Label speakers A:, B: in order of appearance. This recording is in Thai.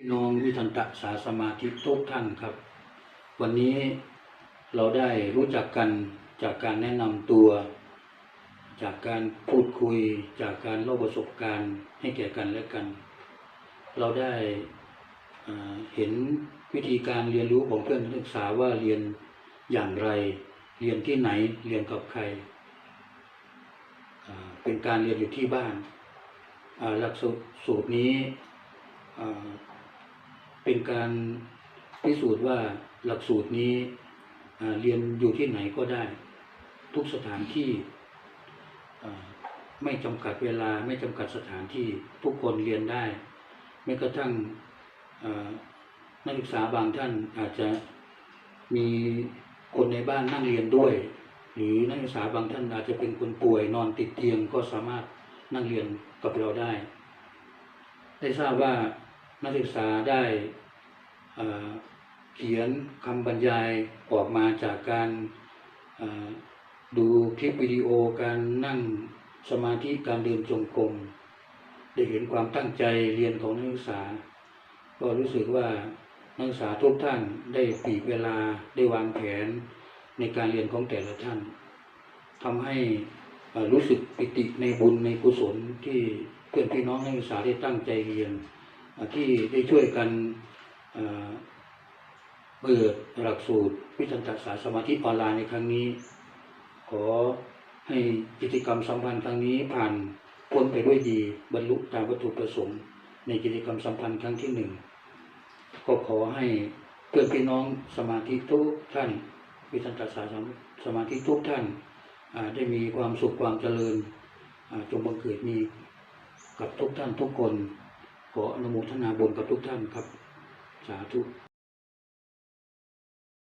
A: พี่น้องวิทันตะสาสมาธิทุกท่านครับ วันนี้เราได้รู้จักกันจากการแนะนำตัว จากการพูดคุย จากการเล่าประสบการณ์ให้แก่กันและกัน เราได้เห็นวิธีการเรียนรู้ของเพื่อนนักศึกษาว่าเรียนอย่างไร เรียนที่ไหนเรียนกับใคร เป็นการเรียนอยู่ที่บ้านหลักสูตรนี้ เป็นการพิสูจน์ว่าหลักสูตรนี้เรียนอยู่ที่ไหนก็ได้ ทุกสถานที่ไม่จำกัดเวลาไม่จำกัดสถานที่ทุกคนเรียนได้แม้กระทั่งนักศึกษาบางท่านอาจจะมีคนในบ้านนั่งเรียนด้วย หรือนักศึกษาบางท่านอาจจะเป็นคนป่วยนอนติดเตียงก็สามารถนั่งเรียนกับเราได้ ได้ทราบว่า นักศึกษาได้เขียนคำบรรยายออกมาจากการดูคลิปวิดีโอการนั่งสมาธิการเดินจงกรมได้เห็นความตั้งใจเรียนของนักศึกษา ก็รู้สึกว่านักศึกษาทุกท่านได้ปีกเวลาได้วางแผนในการเรียนของแต่ละท่านทำให้รู้สึกปิติในบุญในกุศลที่เพื่อนพี่น้องนักศึกษาได้ตั้งใจเรียน ที่ได้ช่วยกันเปิดหลักสูตรวิทันตศาสตร์สมาธิออนไลน์ในครั้งนี้ ขอให้กิจกรรมสัมพันธ์ครั้งนี้ผ่านพ้นไปด้วยดีบรรลุตามวัตถุประสงค์ในกิจกรรมสัมพันธ์ครั้งที่หนึ่งก็ขอให้เพื่อนพี่น้องสมาธิทุกท่านวิทันตศาสตร์สมาธิทุกท่านได้มีความสุขความเจริญจงบังเกิดมีกับทุกท่านทุกคน ขออนุโมทนาบุญกับทุกท่านครับ สาธุ